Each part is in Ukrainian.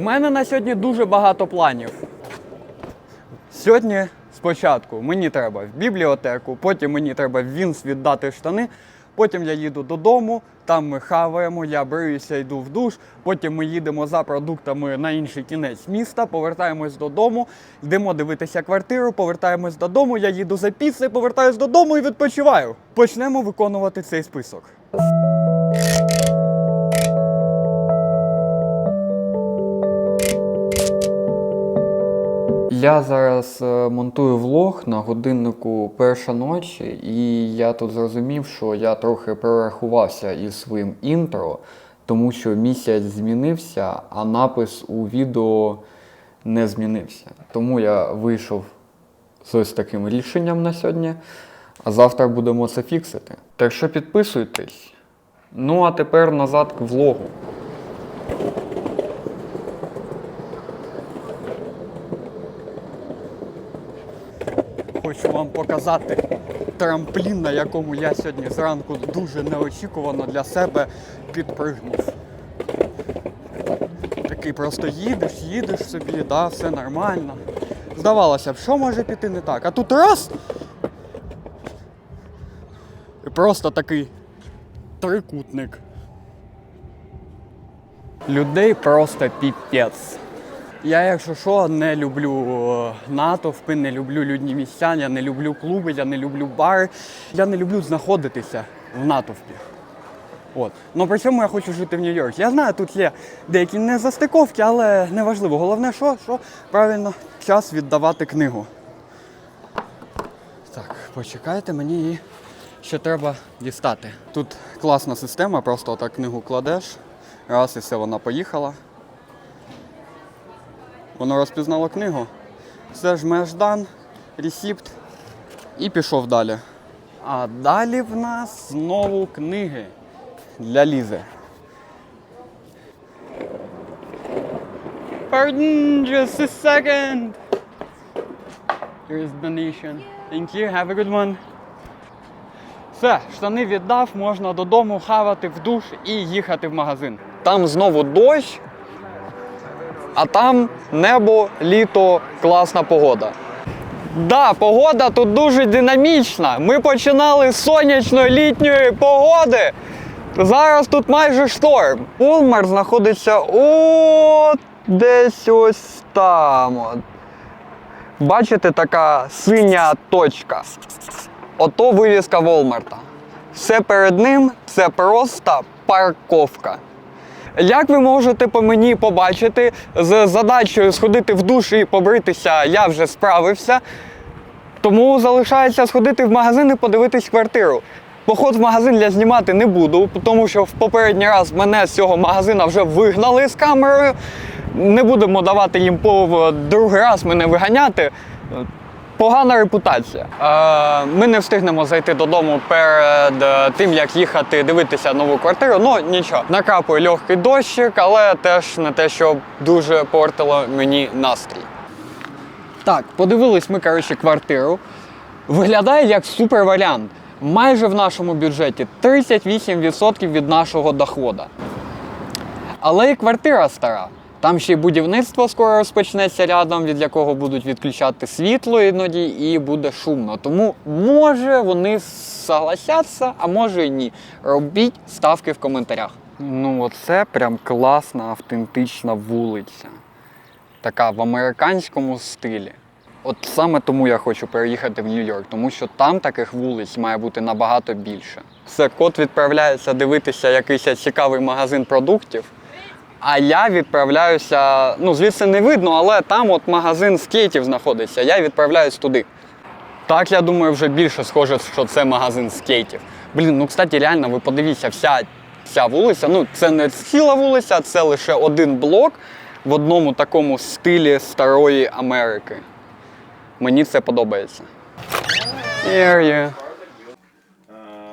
мене на сьогодні дуже багато планів. Сьогодні спочатку мені треба в бібліотеку, потім мені треба в Вінс віддати штани. Потім я їду додому, там ми хаваємо, я бриюся, йду в душ. Потім ми їдемо за продуктами на інший кінець міста, повертаємось додому, йдемо дивитися квартиру, повертаємось додому, я їду за піцею, повертаюсь додому і відпочиваю. Почнемо виконувати цей список. Я зараз е, монтую влог на годиннику перша ночі, і я тут зрозумів, що я трохи перерахувався із своїм інтро, тому що місяць змінився, а напис у відео не змінився. Тому я вийшов з ось таким рішенням на сьогодні, а завтра будемо це фіксити. Так що підписуйтесь. Ну а тепер назад к влогу. Хочу вам показати трамплін, на якому я сьогодні зранку дуже неочікувано для себе підпригнув. Такий просто їдеш, їдеш собі, да, все нормально. Здавалося б, що може піти не так? А тут раз. І просто такий трикутник. Людей просто піпець. Я, якщо що, не люблю е, натовпи, не люблю людні місця, я не люблю клуби, я не люблю бари. Я не люблю знаходитися в натовпі. От. Ну при цьому я хочу жити в Нью-Йорку. Я знаю, тут є деякі незастиковки, але неважливо. Головне, що, що правильно час віддавати книгу. Так, почекайте, мені її ще треба дістати. Тут класна система, просто отак книгу кладеш, раз і все, вона поїхала. Воно розпізнало книгу. Все жмеш дан, ресіпт і пішов далі. А далі в нас знову книги для Лізи. Pardon, just a second. Here's donation. Thank you, have a good one. Все, штани віддав, можна додому хавати в душ і їхати в магазин. Там знову дощ, а там небо, літо, класна погода. Да, погода тут дуже динамічна. Ми починали з сонячної літньої погоди. Зараз тут майже шторм. Улмар знаходиться от десь ось там. От. Бачите, така синя точка. Ото вивіска Волмарта. Все перед ним це просто парковка. Як ви можете по мені побачити, з задачею сходити в душ і побритися я вже справився. Тому залишається сходити в магазин і подивитись квартиру. Поход в магазин я знімати не буду, тому що в попередній раз мене з цього магазина вже вигнали з камерою. Не будемо давати їм повод другий раз мене виганяти. Погана репутація. Ми не встигнемо зайти додому перед е, тим, як їхати дивитися нову квартиру. Ну нічого, накрапує легкий дощик, але теж не те, що дуже портило мені настрій. Так, подивились ми, коротше, квартиру. Виглядає як супер варіант. Майже в нашому бюджеті 38% від нашого доходу. Але і квартира стара. Там ще й будівництво скоро розпочнеться рядом, від якого будуть відключати світло іноді, і буде шумно. Тому може вони согласяться, а може і ні. Робіть ставки в коментарях. Ну, оце прям класна автентична вулиця. Така в американському стилі. От саме тому я хочу переїхати в Нью-Йорк, тому що там таких вулиць має бути набагато більше. Все, кот відправляється дивитися якийсь цікавий магазин продуктів. А я відправляюся, ну звідси не видно, але там от магазин скейтів знаходиться. Я відправляюсь туди. Так, я думаю, вже більше схоже, що це магазин скейтів. Блін, ну кстати, реально, ви подивіться, вся ця вулиця, ну це не ціла вулиця, це лише один блок в одному такому стилі старої Америки. Мені це подобається.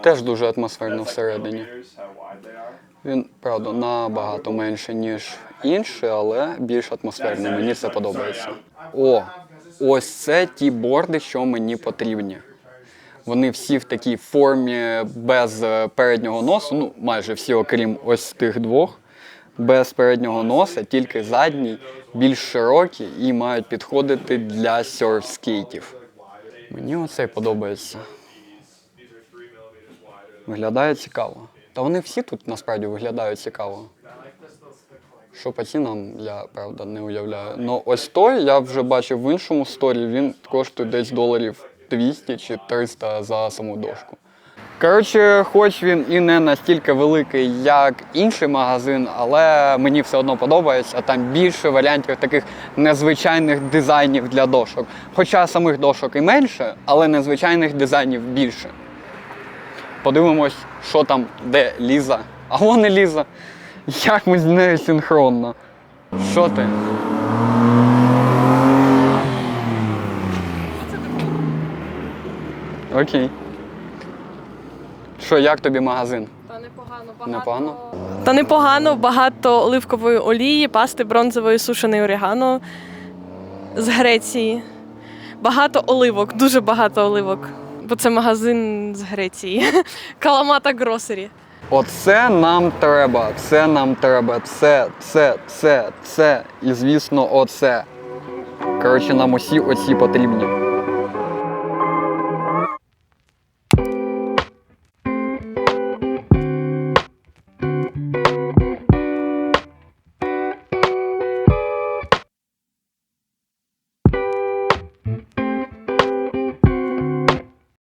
Теж дуже атмосферно всередині. Він, правда, набагато менше, ніж інші, але більш атмосферний. Мені це подобається. О, ось це ті борди, що мені потрібні. Вони всі в такій формі без е, переднього носу, ну майже всі, окрім ось тих двох. без переднього носа, тільки задній, більш широкі і мають підходити для серф-скейтів. Мені оцей подобається. Виглядає цікаво. Та вони всі тут насправді виглядають цікаво. Що по цінам, я правда не уявляю. Ну ось той я вже бачив в іншому сторі, він коштує десь доларів 200 чи 300 за саму дошку. Коротше, хоч він і не настільки великий, як інший магазин, але мені все одно подобається. Там більше варіантів таких незвичайних дизайнів для дошок. Хоча самих дошок і менше, але незвичайних дизайнів більше. Подивимось, що там, де Ліза. А вон і Ліза. Як ми з нею синхронно. Що ти? Окей. Що, як тобі магазин? Та непогано, багато. Непогано? Та непогано, багато оливкової олії, пасти бронзової сушений орегано з Греції. Багато оливок, дуже багато оливок. Бо це магазин з Греції. Каламата Гросері. Оце нам треба, це нам треба, це, це, це, це і, звісно, оце. Коротше, нам усі оці потрібні.